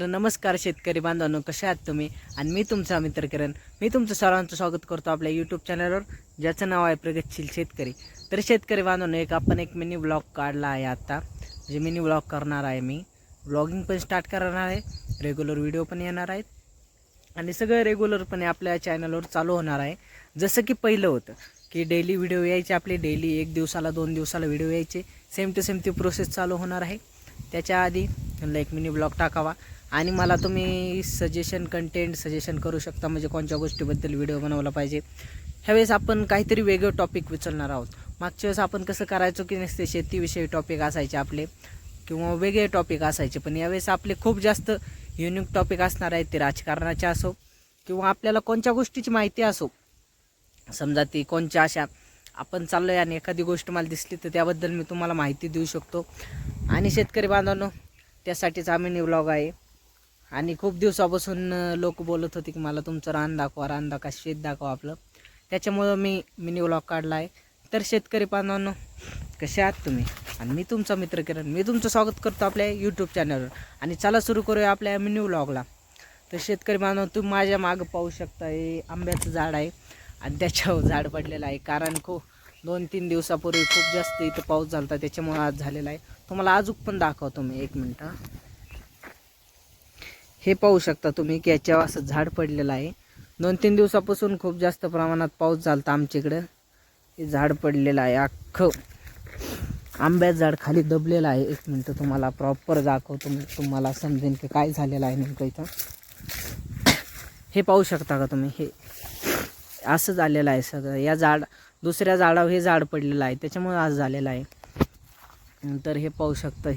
तर नमस्कार शेतकरी बांधवांनो कसे आहात तुम्ही? आणि मी तुमचा मित्र किरण. मी तुमचं सर्वांचं स्वागत करतो आपल्या यूट्यूब चॅनलवर ज्याचं नाव आहे प्रगतशील शेतकरी. तर शेतकरी बांधवांनो एक आपण एक मिनी ब्लॉग काढला आहे आत्ता जे मिनी ब्लॉग करणार आहे मी. ब्लॉगिंग पण स्टार्ट करणार आहे. रेग्युलर व्हिडिओ पण येणार आहेत. आणि सगळं रेग्युलरपणे आपल्या चॅनलवर चालू होणार आहे. जसं की पहिलं होतं की डेली व्हिडिओ यायचे आपले. डेली एक दिवसाला दोन दिवसाला व्हिडिओ यायचे. सेम टू सेम ती प्रोसेस चालू होणार आहे. त्याच्या आधी म्हणलं एक मिनी ब्लॉग टाकावा. आणि मला तुम्ही सजेशन कंटेंट सजेशन करू शकता. म्हणजे कोणत्या गोष्टीबद्दल व्हिडिओ बनवला पाहिजे. ह्यावेळेस आपण काहीतरी वेगळं टॉपिक विचारणार आहोत. मागच्या वेळेस आपण कसं करायचो की नसते शेतीविषयी टॉपिक असायचे आपले किंवा वेगळे टॉपिक असायचे. पण यावेळेस आपले खूप जास्त युनिक टॉपिक असणार आहेत ते राजकारणाचे असो किंवा आपल्याला कोणत्या गोष्टीची माहिती असो. समजा ती कोणच्या अशा आपण चाललो आहे आणि एखादी गोष्ट मला दिसली तर त्याबद्दल मी तुम्हाला माहिती देऊ शकतो. आणि शेतकरी बांधवांनो त्यासाठीच आम्ही निवलॉग आहे. आणि खूप दिवसापासून लोक बोलत होते की मला तुमचं रान दाखवा रान दाखवा शेत दाखवा आपलं. त्याच्यामुळं मी मिनी व्लॉग काढला आहे तर शेतकरी बांधवांनो कसे आहात तुम्ही? आणि मी तुमचा मित्र किरण. मी तुमचं स्वागत करतो आपल्या यूट्यूब चॅनलवर आणि चला सुरू करूया आपल्या मिनी व्लॉगला तर शेतकरी बांधव तुम्ही माझ्या मागं पाहू शकता हे आंब्याचं झाड आहे. आणि त्याच्यावर झाड पडलेलं आहे. कारण खूप दोन तीन दिवसापूर्वी खूप जास्त इथं पाऊस झाला होता त्याच्यामुळं आज झालेला आहे. तुम्हाला अजून पण दाखवतो मी एक मिनटं. हे पाहू शकता तुम्ही की याच्यावर असं झाड पडलेलं आहे. दोन तीन दिवसापासून खूप जास्त प्रमाणात पाऊस झाला होता आमच्याकडं. हे झाड पडलेलं आहे अख्खं. आंब्याचं झाड खाली दबलेलं आहे. एक मिनटं तुम्हाला प्रॉपर दाखवतो मी. तुम्हाला समजेल की काय झालेलं आहे नेमकं इथं. हे पाहू शकता का तुम्ही? हे असं झालेलं आहे सगळं. या झाड दुसऱ्या झाडावर हे झाड पडलेलं आहे. त्याच्यामुळे आज झालेलं आहे. नंतर हे पाहू शकतं.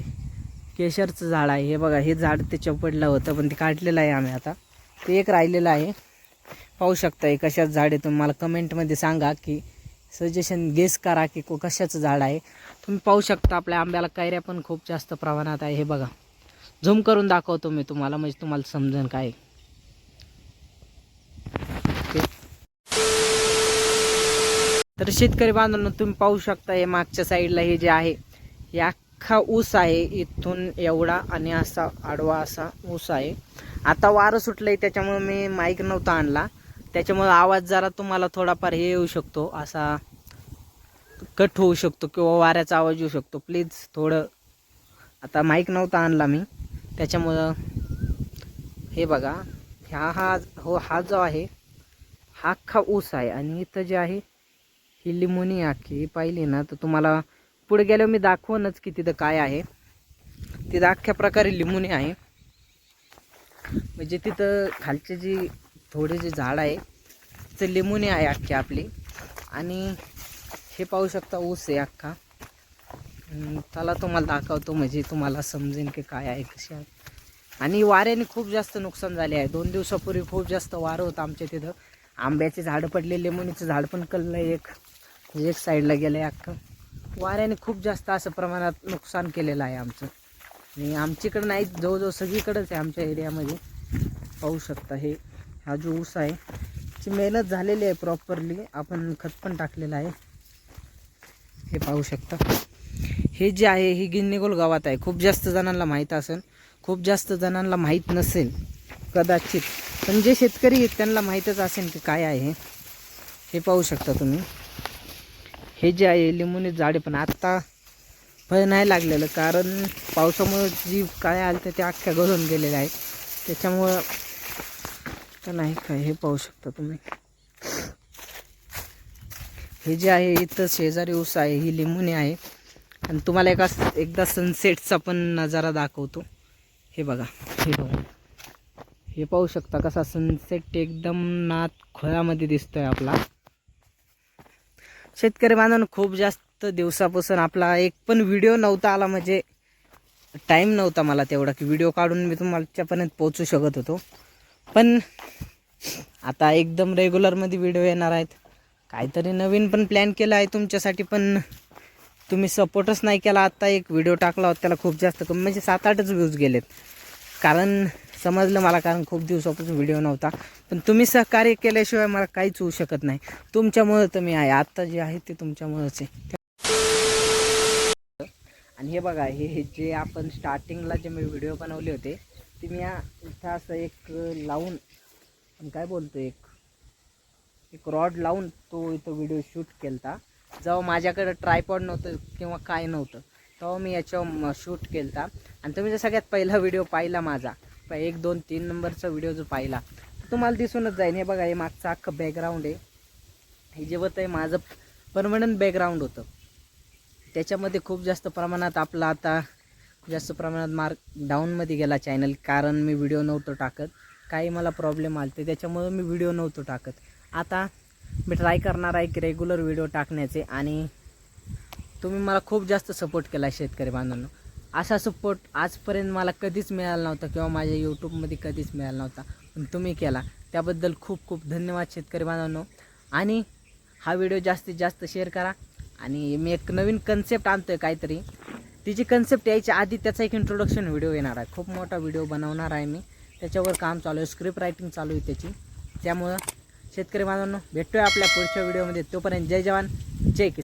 केशरचं झाड आहे. हे बघा हे झाड त्याच्या पडलं होतं पण ते काढलेलं आहे आम्ही आता. ते एक राहिलेलं आहे. पाहू शकता हे कशाचं झाड आहे तुम्हाला कमेंटमध्ये सांगा की सजेशन गेस करा की को कशाचं झाड आहे. तुम्ही पाहू शकता आपल्या आंब्याला कैऱ्या पण खूप जास्त प्रमाणात आहे. हे बघा. झूम करून दाखवतो मी तुम्हाला म्हणजे तुम्हाला समजेल काय तर शेतकरी बांधवांना तुम्ही पाहू शकता हे मागच्या साईडला हे जे आहे हे अख्खा ऊस आहे इथून एवढा आणि असा आडवा असा ऊस आहे. आता वारं सुटलंय त्याच्यामुळे मी माईक नव्हता आणला. त्याच्यामुळे आवाज जरा तुम्हाला थोडाफार हे येऊ शकतो असा कट होऊ शकतो किंवा वाऱ्याचा आवाज येऊ शकतो. प्लीज थोडं आता माईक नव्हता आणला मी. त्याच्यामुळं हे बघा ह्या हा हो हा जो आहे हा अख्खा ऊस आहे. आणि इथं जे आहे ही लिमोनी आखी पाहिली ना तर तुम्हाला पुढे गेल्यावर मी दाखवूनच की तिथं काय आहे. तिथं अख्ख्या प्रकारे लिंबूने आहे. म्हणजे तिथं खालचे जी थोडे जे झाड आहे ते लिंबूने आहे अख्खी आपली. आणि हे पाहू शकता ऊस आहे अख्खा. त्याला तुम्हाला दाखवतो म्हणजे तुम्हाला समजेन की काय आहे कसे आहे. आणि वाऱ्याने खूप जास्त नुकसान झाले आहे. दोन दिवसापूर्वी खूप जास्त वारं होतं आमच्या तिथं. आंब्याचे झाडं पडले लिंबूनीचं झाड पण कललं एक एक साईडला गेलं आहे अख्खं. वाऱ्याने खूप जास्त असं प्रमाणात नुकसान केलेलं आहे आमचं. आणि आमच्याकडं नाही जवळजवळ सगळीकडंच आहे आमच्या एरियामध्ये. पाहू शकता हे हा जो ऊस आहे ची मेहनत झालेली आहे प्रॉपरली आपण खत पण टाकलेलं आहे. हे पाहू शकता. हे जे आहे हे गिन्नीगोल गावात आहे. खूप जास्त जणांना माहीत असेल. खूप जास्त जणांना माहीत नसेल कदाचित. पण जे शेतकरी आहेत त्यांना माहीतच असेल की काय आहे हे पाहू शकता तुम्ही. हे जे आहे लिंबूने झाडे पण आत्ता फळ नाही लागलेलं कारण पावसामुळे जी काय आलं तर ते अख्ख्या गळून गेलेल्या आहे. त्याच्यामुळं तर नाही काय हे पाहू शकता तुम्ही. हे जे आहे इथं शेजारी ऊस आहे ही लिंबूने आहे. आणि तुम्हाला एका एकदा सनसेटचा पण नजारा दाखवतो. हे बघा हे बघा. हे पाहू शकता कसा सनसेट एकदम नात खोळामध्ये दिसतोय आपला. शेतकरी बांधवांनो खूप जास्त दिवसापासून आपला एक पण व्हिडिओ नव्हता आला म्हणजे टाईम नव्हता मला तेवढा की व्हिडिओ काढून मी तुमच्यापर्यंत पोहोचू शकत होतो. पण आता एकदम रेग्युलरमध्ये व्हिडिओ येणार आहेत. काहीतरी नवीन पण प्लॅन केला आहे तुमच्यासाठी पण तुम्ही सपोर्टच नाही केला. आत्ता एक व्हिडिओ टाकला होता त्याला खूप जास्त कमी म्हणजे सात आठच व्ह्यूज गेलेत. कारण समजलं मला कारण खूप दिवसापासून व्हिडिओ नव्हता. पण तुम्ही सहकार्य केल्याशिवाय मला काहीच होऊ शकत नाही. तुमच्यामुळं तर मी आहे. आत्ता जे आहे ते तुमच्यामुळंच आहे. आणि हे बघा हे हे जे आपण स्टार्टिंगला जे मी व्हिडिओ बनवले होते ते मी इथं असं एक लावून काय बोलतो एक एक रॉड लावून तो इथं व्हिडिओ शूट केलता. जेव्हा माझ्याकडं ट्रायपॉड नव्हतं किंवा काय नव्हतं तेव्हा मी याच्यावर शूट केलता. आणि तुम्ही जर सगळ्यात पहिला व्हिडिओ पाहिला माझा प- एक दोन तीन नंबरचा व्हिडिओ जो पाहिला तर तुम्हाला दिसूनच जाईल. हे बघा हे मागचं अख्खं बॅकग्राऊंड आहे. हे जे होतं आहे माझं परमनंट बॅकग्राऊंड होतं. त्याच्यामध्ये खूप जास्त प्रमाणात आपला आता जास्त प्रमाणात मार्क डाऊनमध्ये गेला चॅनल कारण मी व्हिडिओ नव्हतो टाकत. काही मला प्रॉब्लेम आले ते त्याच्यामुळं मी व्हिडिओ नव्हतो टाकत. आता मी ट्राय करणार आहे की रेग्युलर व्हिडिओ टाकण्याचे आणि तुम्ही मला खूप जास्त सपोर्ट केला शेतकरी बांधवांना. असा सपोर्ट आजपर्यंत मला कधीच मिळाला नव्हता किंवा माझ्या यूट्यूबमध्ये कधीच मिळाला नव्हता. पण तुम्ही केला. त्याबद्दल खूप खूप धन्यवाद शेतकरी बांधवांनो. आणि हा व्हिडिओ जास्तीत जास्त शेअर करा. आणि मी एक नवीन कन्सेप्ट आणतो आहे काहीतरी. तिची कन्सेप्ट यायच्या आधी त्याचा एक इंट्रोडक्शन व्हिडिओ येणार आहे. खूप मोठा व्हिडिओ बनवणार आहे मी. त्याच्यावर काम चालू आहे. स्क्रिप्ट रायटिंग चालू आहे त्याची. त्यामुळं शेतकरी बांधवांनो भेटतोय आपल्या पुढच्या व्हिडिओमध्ये तोपर्यंत जय जवान. जय किसान.